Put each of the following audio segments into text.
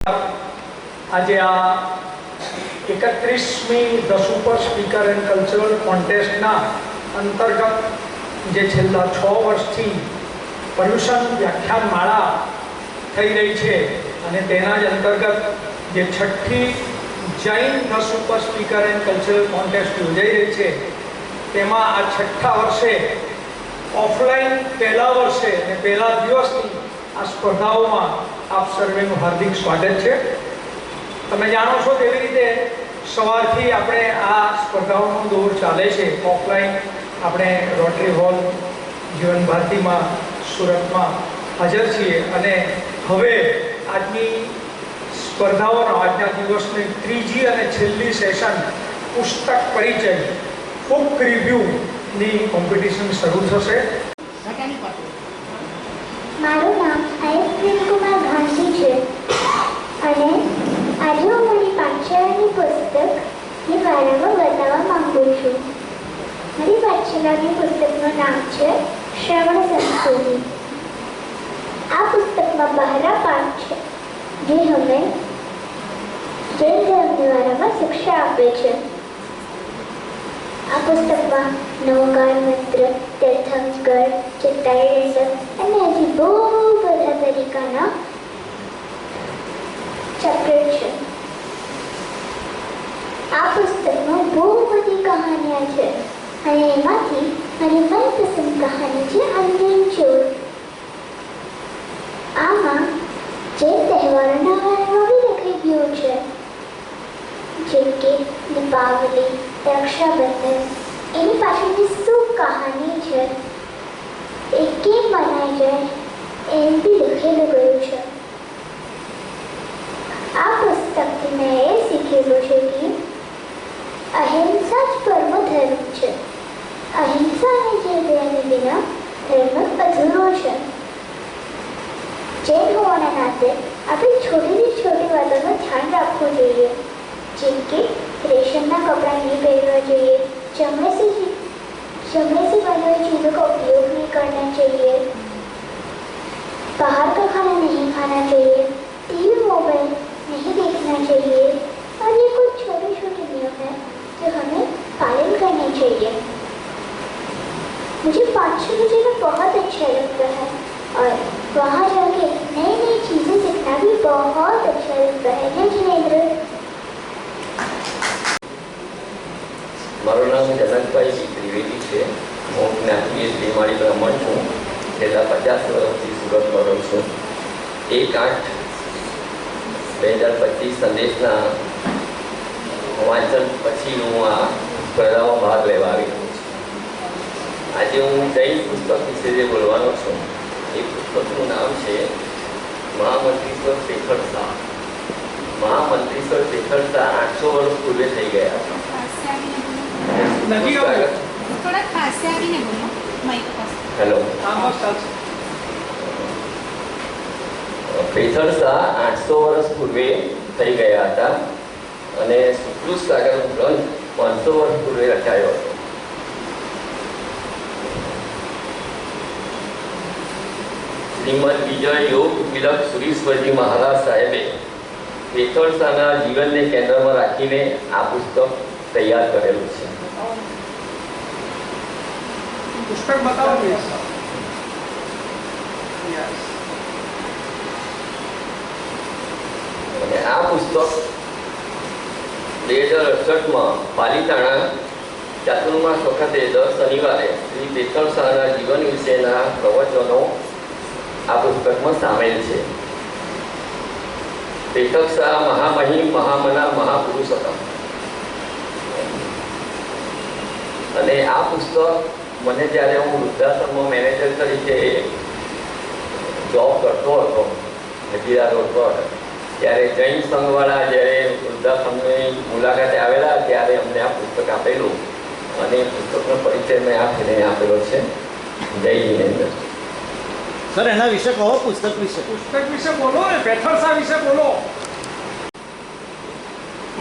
આજે આ એકત્રીસમી the super speaker and cultural કોન્ટેસ્ટના અંતર્ગત જે છેલ્લા છ વર્ષથી પર્યુષણ વ્યાખ્યાન માળા થઈ રહી છે અને તેના જ અંતર્ગત જે છઠ્ઠી Jain the super speaker and cultural contest યોજાઈ રહી છે, તેમાં આ છઠ્ઠા વર્ષે ઓફલાઈન પહેલા વર્ષે અને પહેલા દિવસની આ સ્પર્ધાઓમાં આપ સર્વેનું હાર્દિક સ્વાગત છે. તમે જાણો છો તેવી રીતે સવારથી આપણે આ સ્પર્ધાઓનો દોર ચાલે છે. ઓફલાઈન આપણે રોટરી હોલ જીવન ભારતીમાં, સુરતમાં હાજર છીએ અને હવે આજની સ્પર્ધાઓનો આજના દિવસની ત્રીજી અને છેલ્લી સેશન પુસ્તક પરિચય બુક રિવ્યૂની કોમ્પિટિશન શરૂ થશે મારું નામ આયુષ કુમાર ઘાંસી છે અને આજે હું મારી પાઠશાળાની પુસ્તકની બારામાં બતાવવા માંગુ છું મારી પાઠશાળાની પુસ્તકનું નામ છે શ્રવણ સંસ્કૃતિ આ પુસ્તકમાં બહારા પાઠ છે જે અમે જૈન ધર્મ દ્વારામાં શિક્ષા આપે છે આ પુસ્તકમાં નવકાર મંત્ર તીર્થંકર ચિત્તાઈ રસમ અને હજી બહુ બધા તરીકાના ચેપ્ટર છે આ પુસ્તકમાં બહુ બધી કહાનીઓ છે. અને એમાંથી મારી મનપસંદ કહાની છે અંતિમ ચોર આમાં જે તહેવારોના બારેમાં બી લખાઈ ગયું છે, જેમ કે દીપાવલી, રક્ષાબંધન, એની પાછળની શું કહાની છે, એ કેમ મનાય જાય, એમ બી લખેલું ગયું છે. આ પુસ્તકથી મેં એ શીખેલું છે કે અહિંસા જ પરમ ધર્મ છે અહિંસાને જે તેને વિના ધર્મ અધૂરો છે જૈન હોવાના નાતે આપણે છોટીથી છોટી વાતોનું ધ્યાન રાખવું જોઈએ જેમ કે રેશમના કપડાં નહીં પહેરવા જોઈએ चमड़े से चमड़े से बने हुए चीज़ों का उपयोग नहीं करना चाहिए बाहर का खाना नहीं खाना चाहिए टीवी मोबाइल नहीं देखना चाहिए और ये कुछ छोटे छोटे नियम हैं जो हमें पालन करने चाहिए मुझे पाठशाला जाना बहुत अच्छा लगता है और वहाँ जाके नई नई चीज़ें सीखना भी बहुत अच्छा लगता है जय जिनेन्द्र મારું નામ જનકભાઈ બી ત્રિવેદી છે હું જ્ઞાતિ શ્રીમાળી બ્રાહ્મણ છું છેલ્લા પચાસ વર્ષથી સુરતમાં રહું છું એક આઠ બે હજાર પચીસ સંદેશના વાંચન પછી હું આ સ્પર્ધામાં ભાગ લેવા આવી રહ્યો છું. આજે હું કઈ પુસ્તક વિશે જે બોલવાનો છું એ પુસ્તકનું નામ છે મહામંત્રીશ્વર શેખર શાહ. મહામંત્રીશ્વર શેખર શાહ આઠસો વર્ષ પૂર્વે થઈ ગયા હતા. હેલો પેથર શાહ આઠસો વર્ષ પૂર્વે થઈ ગયા હતા. અને સુકૃત સાગરનો ગ્રંથ પાંચસો વર્ષ પૂર્વે રચાયો હતો શ્રીમદ વિજય યોગ વિલક સુરીશ્વરજી મહારાજ સાહેબે પેથર જીવનને કેન્દ્રમાં રાખીને આ પુસ્તક તૈયાર કરેલું છે પુસ્તક બતાવો અને આ પુસ્તક બે હજાર અડસઠમાં પાલીતાણા ચાતુર્માસ વખતે દર શનિવારે શ્રી પેથળ શાહના જીવન વિશેના પ્રવચનો આ પુસ્તકમાં સામેલ છે. પેથક શાહ મહામહિમ મહામના મહાપુરુષ હતા. અને આ પુસ્તક મને જ્યારે હું વૃદ્ધાશ્રમમાં મેનેજર તરીકે જોબ કરતો હતો હજીરા રોડ પર ત્યારે જૈન સંઘવાળા જ્યારે વૃદ્ધાશ્રમની મુલાકાતે આવેલા ત્યારે અમને આ પુસ્તક આપેલું. અને એ પુસ્તકનો પરિચય મેં આપીને આપેલો છે જય જિનેન્દ્ર સર એના વિશે કહો પુસ્તક વિશે. પુસ્તક વિશે બોલો ને પેથરસા શાહ વિશે બોલો.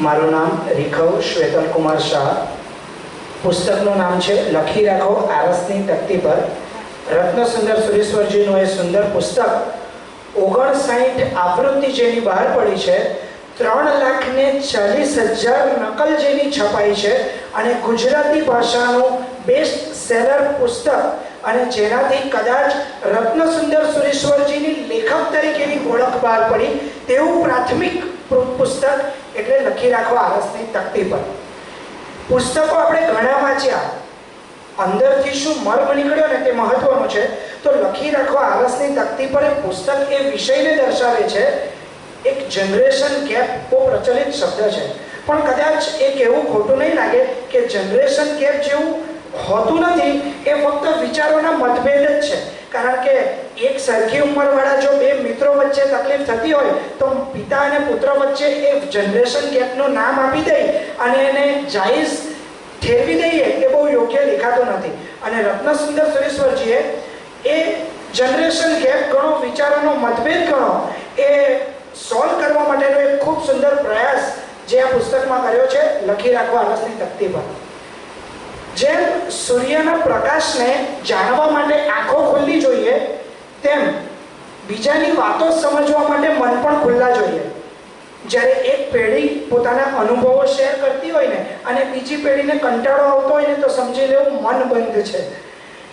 મારું નામ રીખવ શ્વેતલ કુમાર શાહ. પુસ્તકનું નામ છે લખી રાખો આરસની તકતી પર. રત્ન સુંદર સુરેશ્વરજીનું એ સુંદર પુસ્તક ઓગણસાઠ આવૃત્તિ જેની બહાર પડી છે, ત્રણ લાખ ને ચાલીસ હજાર નકલ જેની છપાઈ છે અને ગુજરાતી ભાષાનું બેસ્ટ સેલર પુસ્તક અને જેનાથી કદાચ રત્નસુંદર સુરેશ્વરજીની લેખક તરીકેની ઓળખ બહાર પડી તેવું પ્રાથમિક પુસ્તક એટલે લખી રાખવા આરસની તકતી પર. પુસ્તકો આપણે ઘણા વાંચ્યા. અંદરથી શું મર્મ નીકળ્યો ને તે મહત્વનું છે, તો લખી રાખવા આરસની તકતી પર એ પુસ્તક એ વિષયને દર્શાવે છે, એક જનરેશન ગેપ બહુ પ્રચલિત શબ્દ છે. પણ કદાચ એ કહેવું ખોટું નહીં લાગે કે જનરેશન ગેપ જેવું હોતું નથી, એ ફક્ત વિચારોના મતભેદ જ છે. કારણ કે એક સરખી ઉંમરવાળા જો બે મિત્રો વચ્ચે તકલીફ થતી હોય, તો પિતા અને પુત્ર વચ્ચે એ જનરેશન ગેપનું નામ આપી દઈ અને એને જાયઝ ઠેરવી દઈએ એ બહુ યોગ્ય દેખાતો નથી. અને રત્નસુંદર સુરેશ્વરજીએ એ જનરેશન ગેપ ગણો, વિચારોનો મતભેદ ગણો, એ સોલ્વ કરવા માટેનો એક ખૂબ સુંદર પ્રયાસ જે આ પુસ્તકમાં કર્યો છે, લખી રાખવા આળસની તકતી પર. જેમ સૂર્યના પ્રકાશને જાણવા માટે આંખો ખુલ્લી જોઈએ, તેમ બીજાની વાતો સમજવા માટે મન પણ ખુલ્લા જોઈએ. જ્યારે એક પેઢી પોતાના અનુભવો શેર કરતી હોય ને અને બીજી પેઢીને કંટાળો આવતો હોય ને તો સમજી લેવું મન બંધ છે.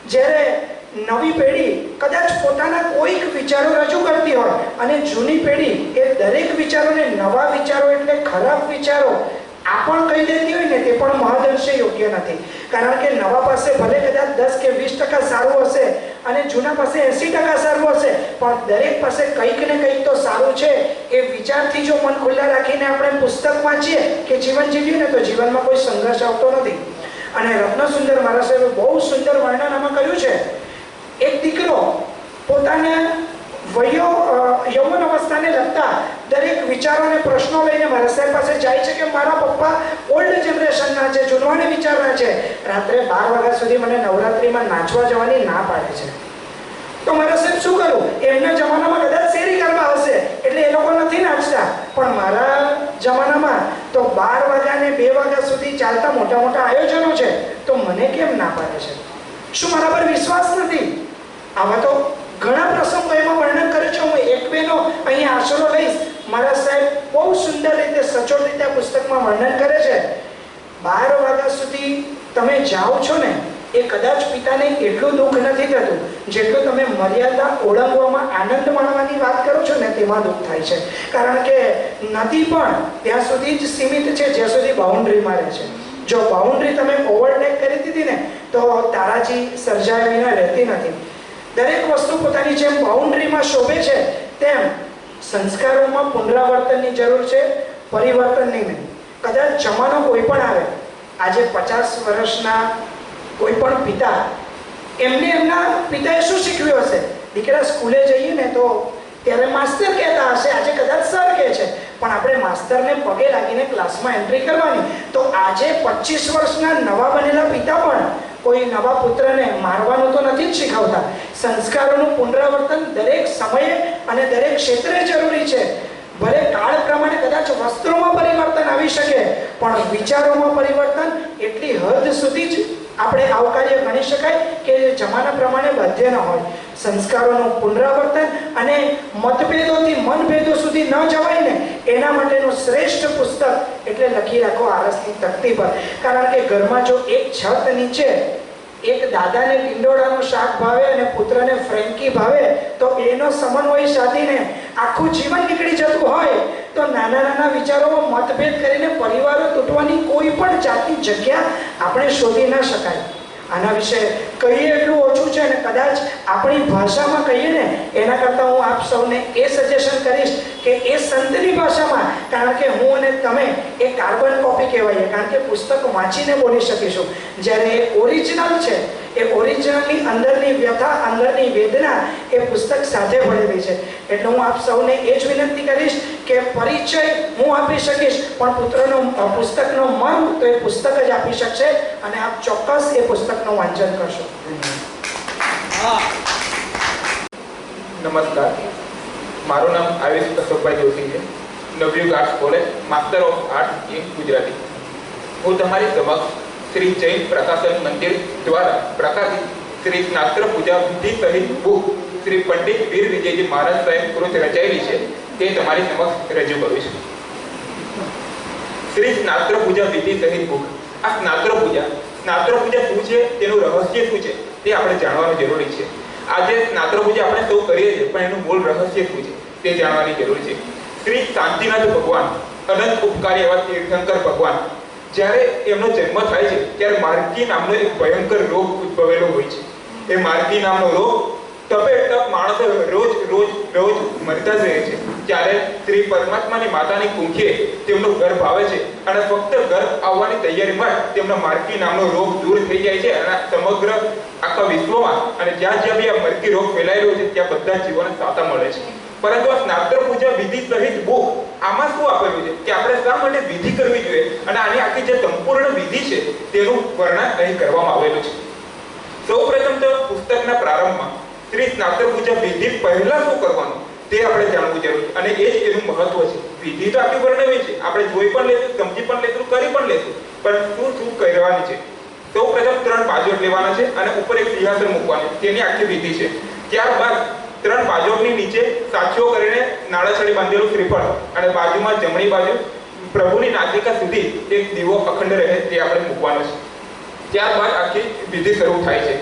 જ્યારે નવી પેઢી કદાચ પોતાના કોઈક વિચારો રજૂ કરતી હોય અને જૂની પેઢી એ દરેક વિચારોને નવા વિચારો એટલે ખરાબ વિચારો આ પણ કહી દેતી હોય ને તે પણ મહદઅંશે યોગ્ય નથી. કારણ કે નવા પાસે ભલે કદાચ દસ કે વીસ ટકા સારું હશે અને જૂના પાસે એંસી ટકા સારું હશે. પણ દરેક પાસે કંઈક ને કંઈક તો સારું છે. એ વિચારથી જો મન ખુલ્લા રાખીને આપણે પુસ્તક વાંચીએ કે જીવન જીવ્યું ને તો જીવનમાં કોઈ સંઘર્ષ આવતો નથી. અને રત્નસુંદર મહારાજ સાહેબે બહુ સુંદર વર્ણન આમાં કર્યું છે. એક દીકરો પોતાને વયો યૌવન અવસ્થાને લગતા દરેક વિચારો અને પ્રશ્નો લઈને મારા સાહેબ પાસે જાય છે કે મારા પપ્પા ઓલ્ડ જનરેશનના છે જૂનવાણી વિચારના છે. રાત્રે બાર વાગ્યા સુધી મને નવરાત્રિમાં નાચવા જવાની ના પાડે છે. તો મારા સાહેબ શું કરું? એમના જમાનામાં કદાચ શેરી ગરબા હશે, એટલે એ લોકો નથી નાચતા. પણ મારા જમાનામાં તો બાર વાગ્યા ને બે વાગ્યા સુધી ચાલતા મોટા મોટા આયોજનો છે. તો મને કેમ ના પાડે છે? શું મારા પર વિશ્વાસ નથી? આવા તો ઘણા પ્રસંગો એમાં વર્ણન કરે છે. હું એક બેનો અહીંયા આશરો લઈશ. મારા સાહેબ બહુ સુંદર રીતે, સચોટ રીતે આ પુસ્તકમાં વર્ણન કરે છે. બાર વાગ્યા સુધી તમે જાઓ છો ને, એ કદાચ પિતાને એટલું દુઃખ નથી થતું જેટલું તમે મર્યાદા ઓળંગવામાં આનંદ માણવાની વાત કરો છો ને, તેમાં દુઃખ થાય છે. કારણ કે નદી પણ ત્યાં સુધી જ સીમિત છે, જ્યાં સુધી બાઉન્ડ્રીમાં રહે છે. જો બાઉન્ડ્રી તમે ઓવરટેક કરી દીધી ને, તો તારાજી સર્જાયા વિના રહેતી નથી. દરેક વસ્તુ પોતાની જેમ બાઉન્ડ્રીમાં શોભે છે, તેમ સંસ્કારોમાં પુનરાવર્તનની જરૂર છે, પરિવર્તનની નહીં. કદાચ જમાનો કોઈ પણ આવે, આજે પચાસ વર્ષના કોઈ પણ પિતા, એમને એમના પિતાએ શું શીખવ્યું હશે? દીકરા સ્કૂલે જઈએ ને તો ત્યારે માસ્તર કહેતા હશે, આજે કદાચ સર કહે છે. પણ આપણે માસ્તરને પગે લાગીને ક્લાસમાં એન્ટ્રી કરવાની. તો આજે પચીસ વર્ષના નવા બનેલા પિતા પણ કોઈ નવા પુત્રને મારવાનું તો નથી જ શીખવતા. સંસ્કારોનું પુનરાવર્તન દરેક સમયે અને દરેક ક્ષેત્રે જરૂરી છે. ભલે કાળ પ્રમાણે કદાચ વસ્ત્રોમાં પરિવર્તન આવી શકે, પણ વિચારોમાં પરિવર્તન એટલી હદ સુધી જ આપણે આવકાર્ય ગણી શકાય કે જમાના પ્રમાણે બાધ્ય ન હોય. સંસ્કારોનું પુનરાવર્તન અને મતભેદોથી મનભેદો સુધી ન જવાય ને, એના માટેનું શ્રેષ્ઠ પુસ્તક એટલે લખી રાખો આરસની તકતી પર. કારણ કે ઘરમાં જો એક છત નીચે એક દાદાને ટિંડોળાનું શાક ભાવે અને પુત્રને ફ્રેન્કી ભાવે, તો એનો સમન્વય સાધીને આખું જીવન નીકળી જતું હોય, તો નાના નાના વિચારોમાં મતભેદ કરીને પરિવારો તૂટવાની કોઈ પણ જાતની જગ્યા આપણે શોધી ન શકાય. આના વિશે કહીએ એટલું ઓછું છે અને કદાચ આપણી ભાષામાં કહીએ ને, એના કરતાં હું આપ સૌને એ સજેશન કરીશ કે એ સંતની ભાષામાં, કારણ કે હું અને તમે એ કાર્બન કોપી કહેવાય કારણ કે પુસ્તક વાંચીને બોલી શકીશું. જ્યારે એ ઓરિજિનલ છે એ ઓરિજિનલની અંદરની વ્યથા અંદરની વેદના એ પુસ્તક સાથે ભરેલી છે. એટલે હું આપ સૌને એ જ વિનંતી કરીશ કે પરિચય હું આપી શકીશ પણ પુત્રનો પુસ્તકનો મર્મ તો એ પુસ્તક જ આપી શકશે અને આપ ચોક્કસ એ પુસ્તકનું વાંચન કરશો. હા. નમસ્કાર. મારું નામ આયુષ અશોકભાઈ જોશી છે. Navyug arts college master of art in Gujarati. હું તમારી સમક્ષ શ્રી જૈન પ્રકાશન મંદિર દ્વારા પ્રકાશિત શ્રી સ્નાત્ર પૂજા વિધિ સહિત બુક શ્રી પંડિત વીર વિજયજી મહારાજ સાહેબ કૃત રચાયેલી છે. તે તમારી સમક્ષ રજૂ કરું છું. શ્રી સ્નાત્ર પૂજા વિધિ સહિત બુક. આ સ્નાત્ર પૂજા સ્નાત્ર પૂજા શું છે? તેનું રહસ્ય શું છે? તે આપણે જાણવાનું જરૂરી છે. આજે સ્નાત્ર પૂજા આપણે સૌ કરીએ છીએ, પણ એનું મૂળ રહસ્ય શું છે? તે જાણવાની જરૂર છે. શ્રી શાંતિનાથ ભગવાન, અનંત ઉપકારી એવા તીર્થંકર ભગવાન જ્યારે એમનો જન્મ થાય છે, ત્યારે માર્કી નામનો એક ભયંકર રોગ ઉદ્ભવેલો હોય છે. એ માર્કી નામનો રોગ તપે તપ માણસો રોજ રોજ રોજ મરતા જ રહે છે. ત્યારે શ્રી પરમાત્માની માતાની કુંખે તેમનો ગર્ભ આવે છે અને ફક્ત ગર્ભ આવવાની તૈયારીમાં તેમનો માર્કી નામનો રોગ દૂર થઈ જાય છે અને સમગ્ર આખા વિશ્વમાં અને જ્યાં જ્યાં બી આ મરકી રોગ ફેલાયેલો છે, ત્યાં બધા જીવન સાતા મળે છે. પરંતુ આ સ્નાતક પૂજા વિધિ સહિત બુક આમાં શું આપેલું છે? કે આપણે શા માટે વિધિ કરવી જોઈએ? અને આની આખી જે સંપૂર્ણ વિધિ છે, તેનું વર્ણન અહીં કરવામાં આવેલું છે. સૌપ્રથમ તો પુસ્તકના પ્રારંભમાં શ્રી સ્નાતક પૂજા વિધિ પહેલા શું કરવાનું? તે આપણે જાણવું જરૂર અને એ જ એનું મહત્વ છે. વિધિ તો આખી વર્ણવી છે. આપણે જોઈ પણ લેશું, સમજી પણ લેશું, કરી પણ લેશું. પણ શું શું કરવાની છે? સૌપ્રથમ ત્રણ બાજુ લેવાના છે અને ઉપર એક સિંહાસન મૂકવાનું. તેની આખી વિધિ છે. ત્યારબાદ ત્રણ બાજોની નીચે સાચો કરીને નાળાછડી બાંધેલું શ્રીફળ અને બાજુમાં જમણી બાજુ પ્રભુની નાસિકા સુધી એક દીવો અખંડ રહે તે આપણે મૂકવાનો છે. ત્યારબાદ આખી વિધિ શરૂ થાય છે.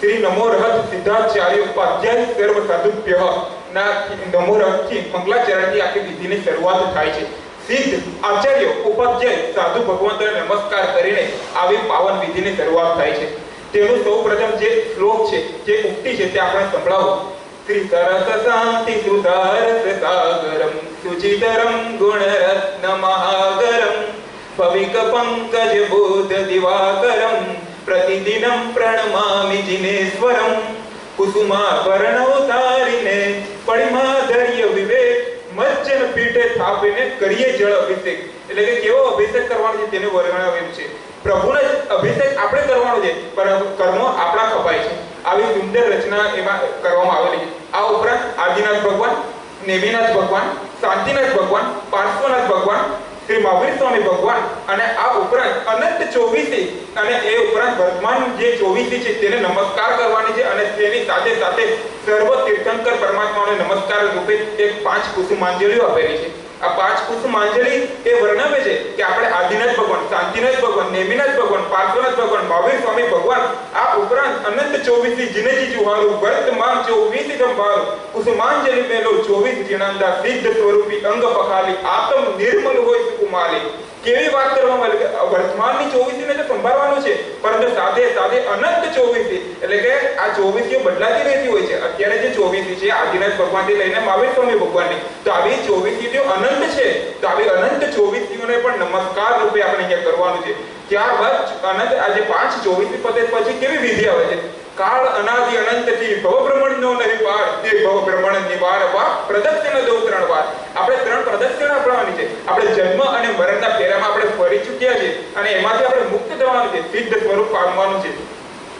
શ્રી નમો રહત સિદ્ધાચાર્ય ઉપાધ્યાય સર્વ સાધુભ્ય ના નમો રહતથી મંગલાચરણથી આખી વિધિની શરૂઆત થાય છે. સિદ્ધ આચાર્ય ઉપાધ્યાય સાધુ ભગવંતને નમસ્કાર કરીને આવી પાવન વિધિની શરૂઆત થાય છે. તેનું સૌપ્રથમ જે શ્લોક છે, જે ઉક્તિ છે તે આપણે સંભળાવો. પવિક પંકજ બોધ દિવાકરમ પ્રતિદિનમ પ્રણમામિ જિનેશ્વરમ કુસુમાભરણોતારીને પડિમાધર્ય વિવેક મજ્જન પીઠે થાપીને કરીએ જળ અભિષેક. એટલે કે કેવો અભિષેક કરવાનો છે તેને વર્ણવ્યું છે. પ્રભુને અભિષેક આપણે કરવાનો છે પણ કર્મો આપણા ખપાય છે. આવી સુંદર રચના એમાં કરવામાં આવેલી. આ ઉપરાંત આદિનાથ ભગવાન, નેમિનાથ ભગવાન, શાંતિનાથ ભગવાન, પાર્શ્વનાથ ભગવાન, શ્રી મહાવીર સ્વામી ભગવાન અને આ ઉપરાંત અનંત ચોવીસી અને એ ઉપરાંત વર્તમાન જે ચોવીસી છે તેને નમસ્કાર કરવાની છે અને તેની સાથે સાથે સર્વ તીર્થંકર પરમાત્માને નમસ્કાર રૂપે એક પાંચ કુસુમાંજલિઓ આપેલી છે. આ પાંચ કુસુમાંજલિ એ વર્ણવે છે કે આપણે આદિનાથ ભગવાન શાંતિનાથ ભગવાન નેમિનાથ ભગવાન પાર્શ્વનાથ ભગવાન, મહાવીર સ્વામી ભગવાન, આ ઉપરાંત અનંત ચોવીસી જીનેજી જુહારું વર્તમાન ચોવીસ સંભાળું કુસુમાંજલિ મેલો ચોવીસ જીણાંદા સિદ્ધ સ્વરૂપી અંગ પખાલી, આત્મ નિર્મલ હોય સુકુમાલી કેવી વાત કરવામાં આવી કે વર્તમાનની ચોવીસીને તો સંભાળવાનું છે, પરંતુ સાથે સાથે અનંત ચોવીસી એટલે કે આ ચોવીસીઓ બદલાતી રહેતી હોય છે. અત્યારે જે ચોવીસી છે, આદિનાથ ભગવાનથી લઈને મહાવીર સ્વામી ભગવાનની, તો આવી ચોવીસીઓ અનંત છે. તો આવી અનંત ચોવીસીઓને પણ નમસ્કાર રૂપે આપણે અહીંયા કરવાનું છે. ત્યારબાદ અનંત આજે પાંચ ચોવીસી પદે પછી કેવી વિધિ આવે છે? કાળ અનાદિ અનંતથી ભવ બ્રહ્મણનો નહીં પાર, તે ભવ બ્રહ્મણ નિવારવા પ્રદક્ષિણ દો ત્રણ વાર. આપણે ત્રણ પ્રદક્ષિણ આપવાની છે. આપણે જન્મ અને મરણના ફેરામાં આપણે ફરી ચૂક્યા છે અને એમાંથી આપણે મુક્ત થવાનું છે. સિદ્ધ સ્વરૂપ પામવાનું છે.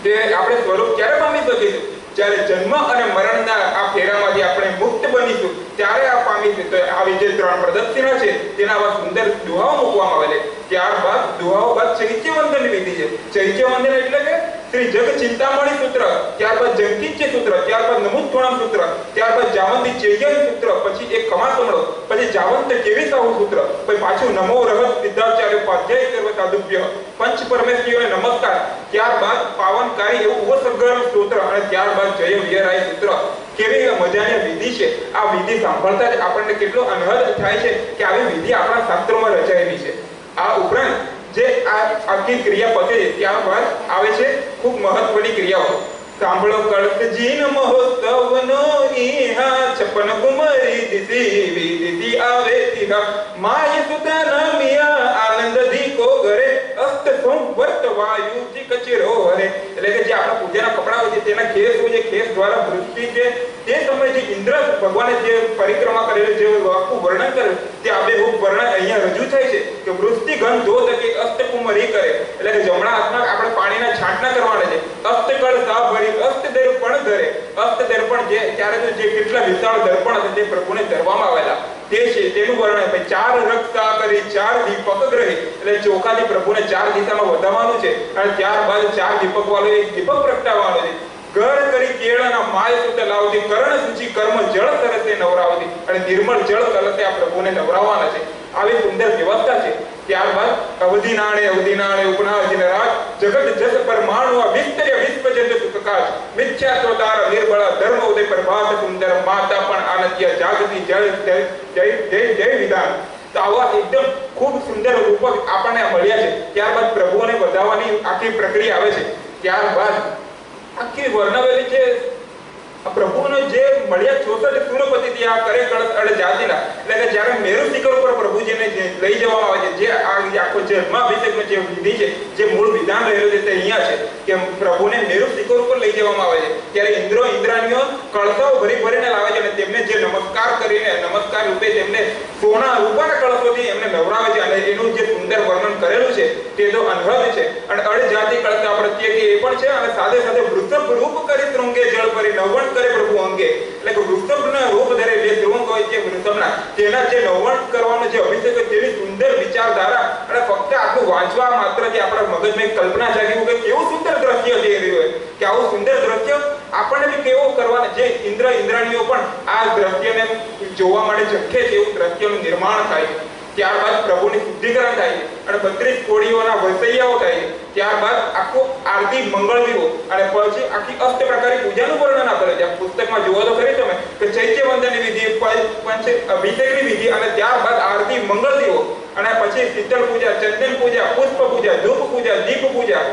તે આપણે સ્વરૂપ ક્યારે પામી શકીશું? જ્યારે જન્મ અને મરણના આ ફેરામાંથી આપણે મુક્ત બનીશું, ત્યારે આ પામીશું તો આવી જે ત્રણ પ્રદક્ષિણા છે, તેના આવા સુંદર દુહાઓ મૂકવામાં આવેલા ત્યારબાદ દુહાઓ બાદ ચૈત્યવંદન વિધિ છે. ચૈત્યવંદન એટલે કે શ્રી જગ ચિંતામણી સૂત્ર ત્યારબાદ જંકિંચે સૂત્ર ત્યારબાદ નમુત્કોણમ સૂત્ર ત્યારબાદ જાવંતી ચેયન સૂત્ર પછી એક કમાતમળો પછી જાવંત કેવી સાહુ સૂત્ર પછી પાછું નમો રહત વિદ્યાચાર્ય ઉપાધ્યાય સર્વ સાધુભ્ય પંચ પરમેશ્વરીઓને નમસ્કાર, ત્યારબાદ પાવનકારી એવું ઉપસર્ગનું સૂત્ર અને ત્યારબાદ જય વિયરાય સૂત્ર કેવી મજાની વિધિ છે? આ વિધિ સાંભળતા જ આપણને કેટલો અનહદ થાય છે કે આવી વિધિ આપણા શાસ્ત્રોમાં રચાયેલી છે. આ ઉપરાંત જે આ આખી ક્રિયા પતે ત્યારબાદ આવે છે ખૂબ મહત્વની ક્રિયાઓ. સાંભળો કળકજીન મહોત્સવનો ઈહા છપન કુમારી દીદી દીદી આવે તિહા માય સુતા નામિયા, આનંદ ધીકો ઘરે, અસ્ત સંવર્ત વાયુ જી કચરો હરે. એટલે કે જે આપણા પૂજાના કપડા હોય છે, તેના ખેસ હોય છે ખેસ દ્વારા વૃષ્ટિ છે ઇન્દ્ર ભગવાને જે પરિક્રમા કરેલું, જે આખું વર્ણન કરે તે આબેહૂબ વર્ણન અહીંયા રજૂ થાય છે કે વૃષ્ટિ ગંધ ધો તકે અસ્ત કુમરી કરે. એટલે કે જમણા હાથમાં આપણે પાણીના છાંટના કરવાના છે. અસ્ત કળ સા ભરી અસ્ત દર્પણ ધરે. અસ્ત દર્પણ જે, ત્યારે જે કેટલા વિશાળ દર્પણ હતા તે પ્રભુને ધરવામાં આવેલા. તે છે, તેનું વર્ણન ભાઈ ચાર રક્તા કરી ચાર દીપક ગ્રહે. એટલે ચોખાથી પ્રભુને ચાર દિશામાં વધારવાનું છે. અને ત્યારબાદ ચાર દીપક વાળો એક દીપક પ્રગટાવવાનો છે. ઘર કરી કેળાના માય સુતે લાવતી કરણ સૂચિ કર્મ જળ તરતે નવરાવતી. અને નિર્મળ જળ તરતે આ પ્રભુને નવરાવવાના છે. આવી સુંદર વ્યવસ્થા છે. ત્યારબાદ અવધિ નાણે અવધિ નાણે ઉપનાજીન રાજ જગત જસ પરમાણુ વિસ્તર્ય વિશ્વજંત સુખકાશ મિથ્યા સ્વતાર નિર્બળ ધર્મ ઉદય પ્રભાત સુંદર માતા પણ આનંદ્ય જાગતી જય જય જય જય વિધાન તો આવા એકદમ ખૂબ સુંદર રૂપક આપણને મળ્યા છે. ત્યારબાદ પ્રભુઓને વધાવવાની આખી પ્રક્રિયા આવે છે. ત્યારબાદ આખી વર્ણવેલી છે. આ પ્રભુનો જે મળ્યા ચોસઠથી આ કરે કળશ અડ જાતિના એટલે કે જ્યારે મેરુ શિખર ઉપર પ્રભુજીને જે લઈ જવામાં આવે છે, જે આ આખો જન્માભિષેકનો જે વિધિ છે, જે મૂળ વિધાન રહેલું છે તે અહીંયા છે, કે પ્રભુને મેરુ શિખર ઉપર લઈ જવામાં આવે છે. ત્યારે ઇન્દ્રો ઇન્દ્રાણીઓ કળશાઓ ભરી ભરીને લાવે છે અને તેમને જે નમસ્કાર કરીને, નમસ્કાર રૂપે તેમને સોના રૂપાના કળશોથી એમને નવરાવે છે. અને એનું જે સુંદર વર્ણન કરેલું છે તે તો અનહદ છે. અને અડ જાતિ કળતા પ્રત્યેક એ પણ છે, અને સાથે સાથે વૃષભ રૂપ કરી તૃંગે જળ પરી કરે પ્રભુ અંગે. એટલે કે વૃષભના રૂપ ધરે જે તૃંગ હોય છે વૃષભના તેના જે નવણ કરવાનો જે અભિષેક તેની સુંદર વિચારધારા અને ફક્ત આટલું વાંચવા માત્રથી આપણા મગજમાં કલ્પના જાગી કે કેવું સુંદર દ્રશ્ય જઈ રહ્યું હોય. કે આવું સુંદર દ્રશ્ય આપણને બી કેવું કરવાનું, જે ઇન્દ્ર ઇન્દ્રાણીઓ પણ આ દ્રશ્યને જોવા માટે ઝખે છે, એવું દ્રશ્યનું નિર્માણ થાય. ત્યારબાદ પ્રભુની શુદ્ધિકરણ થાય અને બત્રીસ કોળીઓના વસૈયાઓ થાય ત્યારબાદ આખું આરતી મંગળ દીવો અને પછી આખી અષ્ટ પ્રકારની પૂજાનું વર્ણન આપેલું છે. પુસ્તકમાં જોવો તો ખરી તમે કે ચૈત્ય વંદનની વિધિ, પંચ અભિષેકની વિધિ અને ત્યારબાદ આરતી મંગળ દીવો અને પછી શીતળ પૂજા, ચંદન પૂજા, પુષ્પ પૂજા, ધૂપ પૂજા, દીપ પૂજા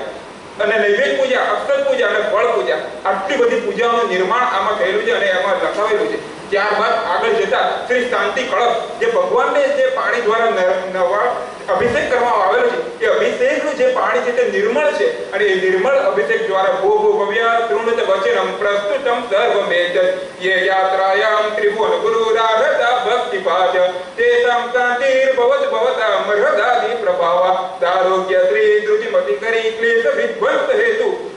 અને નૈવેદ્ય પૂજા અક્ષર પૂજા અને ફળ પૂજા. આટલી બધી પૂજાઓનું નિર્માણ આમાં થયેલું છે અને એમાં લખાવેલું છે. ત્યારબાદ આગળ જતા શ્રી શાંતિ કળશ, જે ભગવાનને જે પાણી દ્વારા નવા અભિષેક કરવામાં આવેલો છે, એ અભિષેકનું જે પાણી છે તે નિર્મળ છે અને એ નિર્મળ અભિષેક દ્વારા ભો ભો ભવ્ય, તૃણત વચનમ પ્રસ્તુતમ સર્વ સર્વમેત યે યાત્રાયામ ત્રિભુવન ગુરુરારતા ભક્તિ પાચ તેષામ શાંતિર ભવત ભવતા મરહદાદી પ્રભાવા દારોગ્ય શ્રી ધ્રુતિમતિ કરી ક્લેશ વિધ્વંસ હેતુ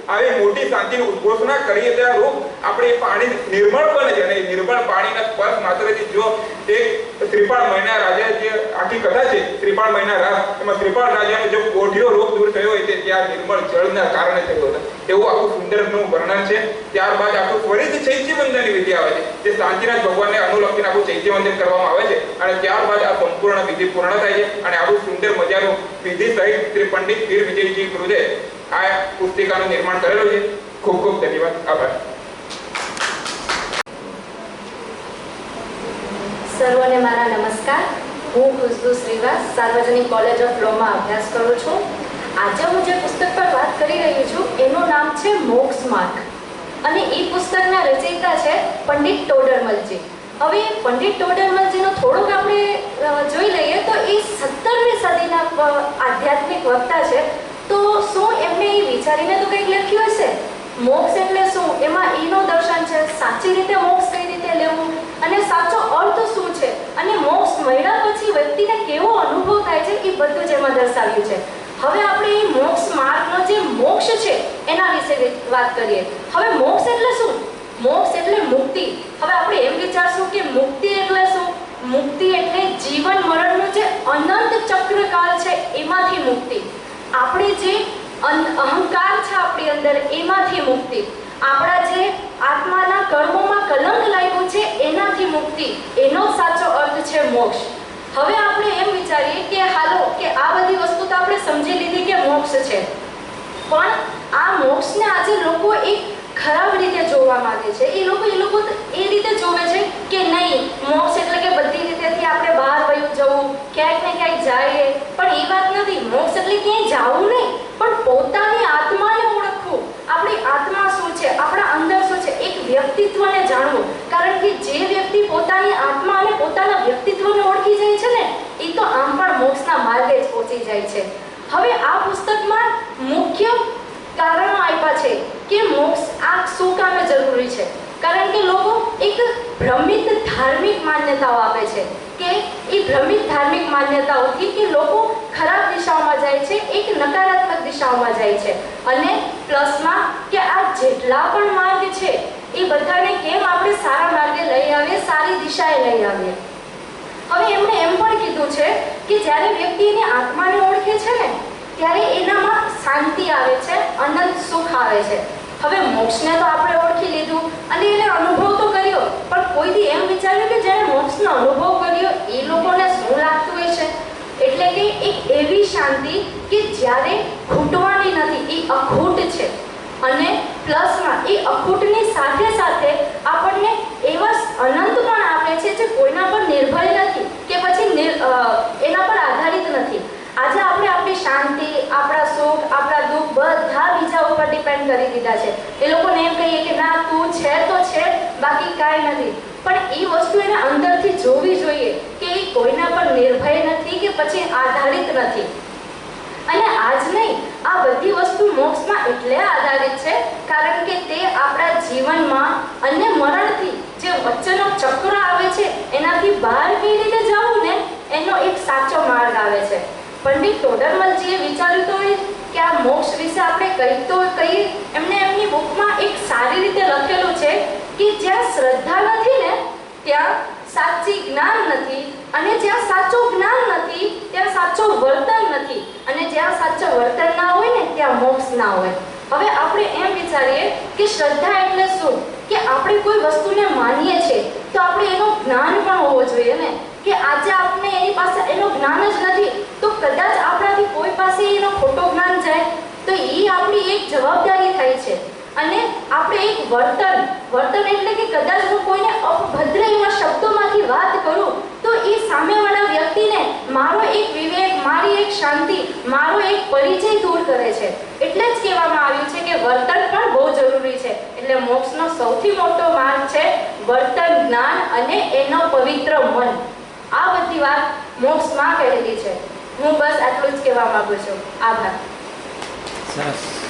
આવી મોટી શાંતિની ઉદ્ઘોષણા કરીએ ત્યારે રૂપ આપણે પાણી નિર્મળ બને છે અને નિર્મળ પાણીના સ્પર્શ માત્રથી જો એક ત્રિપાળ મહિના રાજા જે આખી કથા છે, ત્રિપાળ મહિના રાસ એમાં ત્રિપાળ રાજાનો જો કોઢિયો રોગ દૂર થયો હોય તે ત્યાં નિર્મળ જળના કારણે થયો હતો. એવું આખું સુંદરનું વર્ણન છે. ત્યારબાદ આખું ફરીથી ચૈત્યવંદનની વિધિ આવે છે, જે શાંતિનાથ ભગવાનને અનુલક્ષીને આખું ચૈત્યવંદન કરવામાં આવે છે અને ત્યારબાદ આ સંપૂર્ણ વિધિ પૂર્ણ થાય છે અને આવું સુંદર મજાનું વિધિ સહિત શ્રી પંડિત વીર વિજયજી કૃદે આ પુસ્તિકાનું નિર્માણ કરેલું છે. ખૂબ ખૂબ ધન્યવાદ. આભાર. સર્વને મારા નમસ્કાર. હું ખુશ્બુ શ્રીવાસ, સાર્વજનિક કોલેજ ઓફ લોમાં અભ્યાસ કરું છું. આજે હું જે પુસ્તક પર વાત કરી રહી છું, એનું નામ છે મોક્ષ માર્ગ. અને એ પુસ્તકના રચયિતા છે પંડિત ટોડરમલજી. હવે પંડિત ટોડરમલજીનો થોડુંક આપણે જોઈ લઈએ તો એ સત્તરમી સદીના આધ્યાત્મિક વક્તા છે. તો શું એમને એ વિચારીને તો કંઈક લખ્યું હશે? મોક્ષ એટલે શું? એમાં ઈનો દર્શન છે. સાચી રીતે મોક્ષ કઈ રીતે લેવું? અને સાચો અર્થ શું છે? અને મોક્ષ મળ્યા પછી વ્યક્તિને કેવો અનુભવ થાય છે એ બધું જ એમાં દર્શાવ્યું છે. હવે આપણે એ મોક્ષ માર્ગનો જે મોક્ષ છે એના વિશે વાત કરીએ. હવે મોક્ષ એટલે શું? મોક્ષ એટલે મુક્તિ. હવે આપણે એમ વિચારશું કે મુક્તિ એટલે શું? મુક્તિ એટલે જીવન મરણનું જે અનંત ચક્રકાળ છે એમાંથી મુક્તિ. આપણે જે અહંકાર છે આપણી અંદર, એમાંથી મુક્તિ. આપણા જે આત્માના કર્મોમાં કલંક લાગ્યું છે, એનાથી મુક્તિ. એનો સાચો અર્થ છે મોક્ષ. હવે આપણે એમ વિચારીએ કે હાલો, કે આ બધી વસ્તુ તો આપણે સમજી લીધી કે મોક્ષ છે. પણ આ મોક્ષને આજે લોકો એક ખરાબ રીતે જોવા માંગે છે. એ લોકો એ લોકો એ રીતે જોવે છે કે નહીં, મોક્ષ એટલે કે બધી રીતેથી આપણે બહાર જવું, ક્યાંક ને ક્યાંક જઈએ. પણ એ વાત નથી, મોક્ષ એટલે ક્યાંય જવું નહીં. પણ પોતાની આત્માને ઓળખવું. આપણી આત્મા શું છે? આપણા અંદર શું છે? એક વ્યક્તિત્વને જાણવું. કારણ કે જે વ્યક્તિ પોતાની આત્મા અને પોતાના વ્યક્તિત્વને ઓળખી જાય છે ને, એ તો આમ પણ મોક્ષના માર્ગે જ પહોંચી જાય છે. હવે આ પુસ્તકમાં મુખ્ય કારણો આપ્યા છે કે મોક્ષ આ શું કામે જરૂરી છે? કારણ કે લોકો એક ભ્રમિત ધાર્મિક માન્યતાઓ આપે છે. કે એ ભ્રમિત ધાર્મિક માન્યતાઓથી કે લોકો ખરાબ દિશાઓમાં જાય છે, એક નકારાત્મક દિશાઓમાં જાય છે. અને પ્લસમાં કે આ જેટલા પણ માર્ગ છે, એ બધાને કેમ આપણે સારા માર્ગે લઈ આવીએ, સારી દિશાએ લઈ આવીએ? હવે એમણે એમ પણ કીધું છે કે જ્યારે વ્યક્તિ એની આત્માને ઓળખે છે ને, ત્યારે એનામાં શાંતિ આવે છે અનંત સુખ આવે છે. હવે મોક્ષને તો આપણે ઓળખી લીધું અને એને અનુભવ કોઈ દી એમ વિચાર્યું કે જેણે મોક્ષનો અનુભવ કર્યો, એ લોકોને શું લાગતું હશે એટલે કે એક એવી શાંતિ કે જ્યારે ખૂટવાની નથી, એ અખૂટ છે. અને પ્લસમાં, એ અખૂટની સાથે સાથે આપણને એવા અનંત પણ આપે છે જે કોઈના પર નિર્ભય નથી, કે પછી એના પર આધારિત નથી. આજે આપણે આપણી શાંતિ, આપણા સુખ, આપણા દુઃખ બધા બીજા ઉપર ડિપેન્ડ કરી દીધા છે. એ લોકોને એમ કહીએ કે ના, તું છે તો છે, બાકી કાંઈ નથી. પણ એ વસ્તુ એને અંદરથી જોવી જોઈએ કે એ કોઈના પર નિર્ભય નથી કે પછી આધારિત નથી. અને આજ નહીં, આ બધી વસ્તુ મોક્ષમાં એટલે આધારિત છે, કારણ કે તે આપણા જીવનમાં અને મરણથી જે વચ્ચેનો ચક્ર આવે છે, એનાથી બહાર કેવી રીતે જવું ને, એનો એક સાચો માર્ગ આવે છે. પંડિત ટોડરમલજીએ વિચાર્યું તો કે આ મોક્ષ વિશે આપણે કહી તો કહીએ, એમને એમની બુકમાં એક સારી રીતે લખેલું છે કે જ્યાં શ્રદ્ધા નથી ને, ત્યાં સાચી જ્ઞાન નથી અને જ્યાં સાચું જ્ઞાન નથી, ત્યાં સાચું વર્તન નથી અને જ્યાં સાચું વર્તન ના હોય ને, ત્યાં મોક્ષ ના હોય. હવે આપણે એમ વિચારીએ કે શ્રદ્ધા એટલે શું? કે આપણે કોઈ વસ્તુને માનીએ છીએ તો આપણે એનું જ્ઞાન પણ હોવો જોઈએ ને કે આજે આપણે એની પાસે એનું જ્ઞાન જ નથી તો કદાચ આપણાથી કોઈ પાસે એનો ખોટો જ્ઞાન જાય એ આપણી એક જવાબદારી થાય છે. અને આપણે એક વર્તન વર્તન એટલે કે કદાચ હું કોઈને અપભદ્ર એવા શબ્દોમાંથી વાત કરું, તો એ સામેવાળા વ્યક્તિને મારો એક વિવેક, મારી એક શાંતિ, મારો એક પરિચય દૂર કરે છે. એટલે જ કહેવામાં આવ્યું છે કે વર્તન પણ બહુ જરૂરી છે. એટલે મોક્ષનો સૌથી મોટો માર્ગ છે વર્તન, જ્ઞાન અને એનો પવિત્ર મન. આ બધી વાત મોક્ષમાં કહેલી છે. હું બસ આટલું જ કહેવા માંગુ છું. આભાર. success.